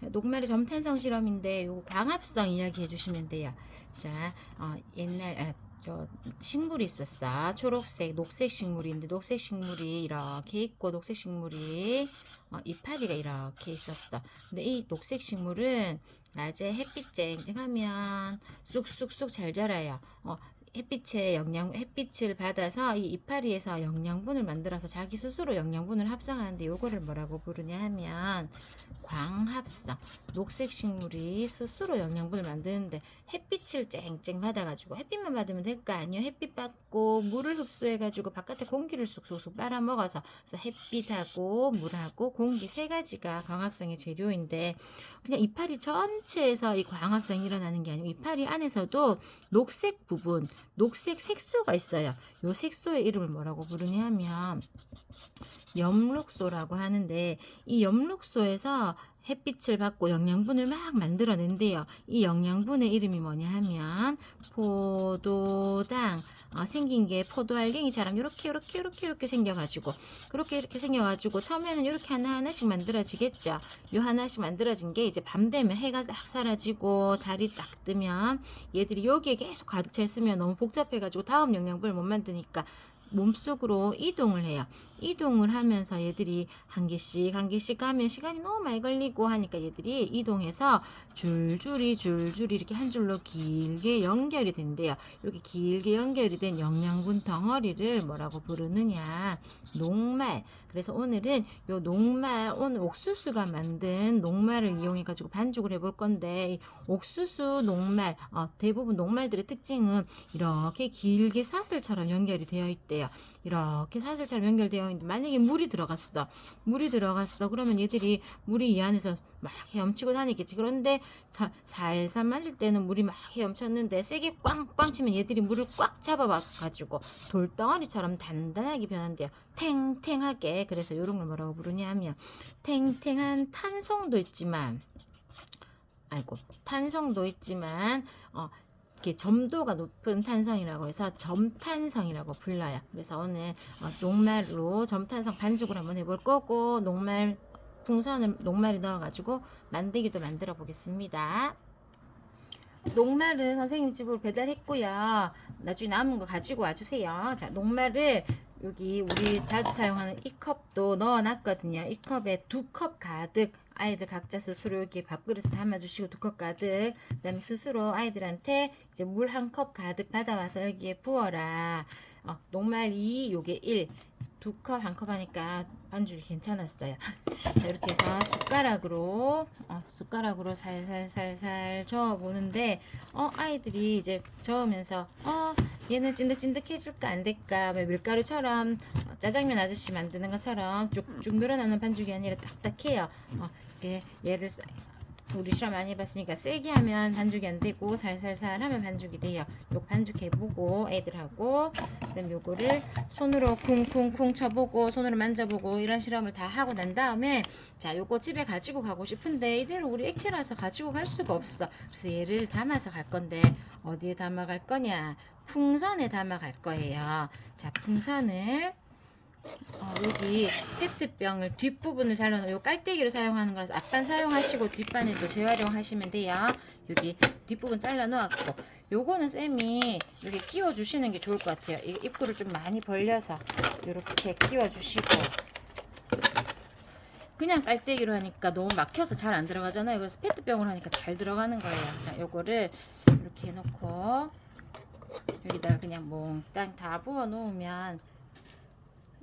자, 녹말이 점탄성 실험인데 요거 광합성 이야기 해 주시면 돼요. 자, 어, 옛날 아, 저 식물이 있었어. 초록색, 녹색 식물인데 녹색 식물이 이렇게 있고 녹색 식물이 어, 이파리가 이렇게 있었어. 근데 이 녹색 식물은 낮에 햇빛 쨍쨍하면 쑥쑥쑥 잘 자라요. 어, 햇빛의 영양 햇빛을 받아서 이 이파리에서 영양분을 만들어서 자기 스스로 영양분을 합성하는데 요거를 뭐라고 부르냐 하면 광합성. 녹색 식물이 스스로 영양분을 만드는데 햇빛을 쨍쨍 받아 가지고 햇빛만 받으면 될 거 아니에요? 햇빛 받고 물을 흡수해 가지고 바깥에 공기를 쑥쑥쑥 빨아 먹어서. 그래서 햇빛하고 물하고 공기 세 가지가 광합성의 재료인데 그냥 이파리 전체에서 이 광합성이 일어나는 게 아니고 이파리 안에서도 녹색 부분 녹색 색소가 있어요. 요 색소의 이름을 뭐라고 부르냐 하면 엽록소라고 하는데 이 엽록소에서 햇빛을 받고 영양분을 막 만들어낸대요. 이 영양분의 이름이 뭐냐 하면 포도당 어, 생긴 게 포도 알갱이처럼 이렇게 이렇게 이렇게 이렇게 생겨가지고 그렇게 이렇게 생겨가지고 처음에는 이렇게 하나 하나씩 만들어지겠죠. 요 하나씩 만들어진 게 이제 밤 되면 해가 딱 사라지고 달이 딱 뜨면 얘들이 여기에 계속 가득 차 있으면 너무 복잡해가지고 다음 영양분을 못 만드니까 몸속으로 이동을 해요. 이동을 하면서 얘들이 한 개씩 한 개씩 가면 시간이 너무 많이 걸리고 하니까 얘들이 이동해서 줄줄이 줄줄이 이렇게 한 줄로 길게 연결이 된대요. 이렇게 길게 연결이 된 영양분 덩어리를 뭐라고 부르느냐? 녹말. 그래서 오늘은 요 녹말 오늘 옥수수가 만든 녹말을 이용해 가지고 반죽을 해볼 건데 이 옥수수 녹말 어, 대부분 녹말들의 특징은 이렇게 길게 사슬처럼 연결이 되어 있대요. 이렇게 사슬처럼 연결되어 있는데 만약에 물이 들어갔어. 물이 들어갔어. 그러면 얘들이 물이 이 안에서 막 헤엄치고 다니겠지. 그런데 사, 살살 맞을 때는 물이 막 헤엄쳤는데 세게 꽝꽝 치면 얘들이 물을 꽉 잡아가지고 돌덩어리처럼 단단하게 변한대요. 탱탱하게. 그래서 이런 걸 뭐라고 부르냐 하면 탱탱한 탄성도 있지만 아이고 탄성도 있지만 어 이렇게 점도가 높은 탄성이라고 해서 점탄성이라고 불러요. 그래서 오늘 어, 녹말로 점탄성 반죽을 한번 해볼 거고 녹말 풍선을 녹말에 넣어가지고 만들기도 만들어 보겠습니다. 녹말은 선생님 집으로 배달했고요. 나중에 남은 거 가지고 와주세요. 자, 녹말을 여기 우리 자주 사용하는 이 컵도 넣어놨거든요. 이 컵에 두 컵 가득 아이들 각자 스스로 여기 밥그릇에 담아주시고 두 컵 가득 그다음에 스스로 아이들한테 이제 물 한 컵 가득 받아와서 여기에 부어라. 어, 녹말 2, 요게 1. 두 컵, 한 컵 하니까 반죽이 괜찮았어요. 자, 이렇게 해서 숟가락으로, 어, 숟가락으로 살살살살 저어보는데, 어, 아이들이 이제 저으면서, 어, 얘는 찐득찐득해질까 안 될까, 왜 밀가루처럼 어, 짜장면 아저씨 만드는 것처럼 쭉쭉 늘어나는 반죽이 아니라 딱딱해요. 어, 이렇게 얘를 싹- 우리 실험 많이 해봤으니까 세게 하면 반죽이 안 되고 살살살 하면 반죽이 돼요. 요 반죽 해보고 애들하고 그다음 요거를 손으로 쿵쿵쿵 쳐보고 손으로 만져보고 이런 실험을 다 하고 난 다음에 자 요거 집에 가지고 가고 싶은데 이대로 우리 액체라서 가지고 갈 수가 없어. 그래서 얘를 담아서 갈 건데 어디에 담아 갈 거냐? 풍선에 담아 갈 거예요. 자 풍선을 어, 여기 페트병을 뒷부분을 잘라놓은 요 깔때기를 사용하는 거라서 앞반 사용하시고 뒷반에도 재활용하시면 돼요. 여기 뒷부분 잘라 놓았고 요거는 쌤이 여기 끼워 주시는 게 좋을 것 같아요. 이 입구를 좀 많이 벌려서 이렇게 끼워 주시고 그냥 깔때기로 하니까 너무 막혀서 잘 안 들어가잖아요. 그래서 페트병으로 하니까 잘 들어가는 거예요. 자, 요거를 이렇게 해놓고 여기다가 그냥 몽땅 다 부어 놓으면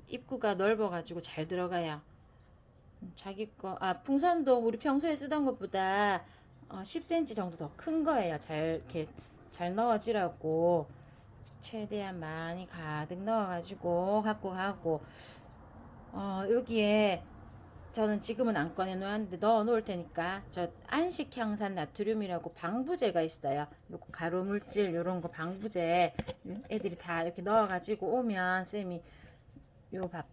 입구가 넓어가지고 잘 들어가요. 음, 자기 거, 아, 풍선도 우리 평소에 쓰던 것보다 어, 10cm 정도 더 큰 거예요. 잘, 이렇게 잘 넣어지라고. 최대한 많이 가득 넣어가지고 갖고 가고, 어, 여기에 저는 지금은 안 꺼내 놓았는데 넣어 놓을 테니까 저 안식향산 나트륨이라고 방부제가 있어요. 요거 가루 물질 요런 거 방부제 애들이 다 이렇게 넣어 가지고 오면 쌤이 요 밥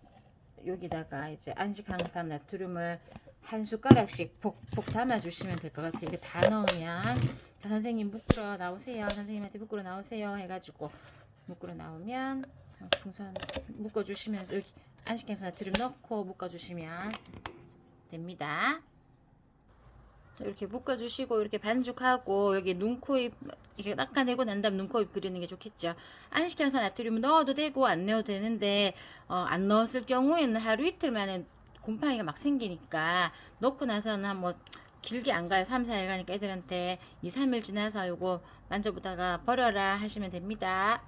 여기다가 이제 안식항산 나트륨을 한 숟가락씩 폭폭 담아 주시면 될 것 같아요. 이렇게 다 넣으면 자, 선생님 묶으러 나오세요. 선생님한테 묶으러 나오세요. 해가지고 묶으러 나오면 풍선 묶어 주시면서 여기 안식항산 나트륨 넣고 묶어 주시면 됩니다. 이렇게 묶어주시고 이렇게 반죽하고 여기 눈, 코, 입 이렇게 닦아내고 난 다음 눈, 코, 입 그리는 게 좋겠죠. 안식형산 나트륨 넣어도 되고 안 넣어도 되는데 어, 안 넣었을 경우에는 하루 이틀 만에 곰팡이가 막 생기니까 넣고 나서는 한뭐 길게 안 가요. 3, 4일 가니까 애들한테 2, 3일 지나서 요거 만져보다가 버려라 하시면 됩니다.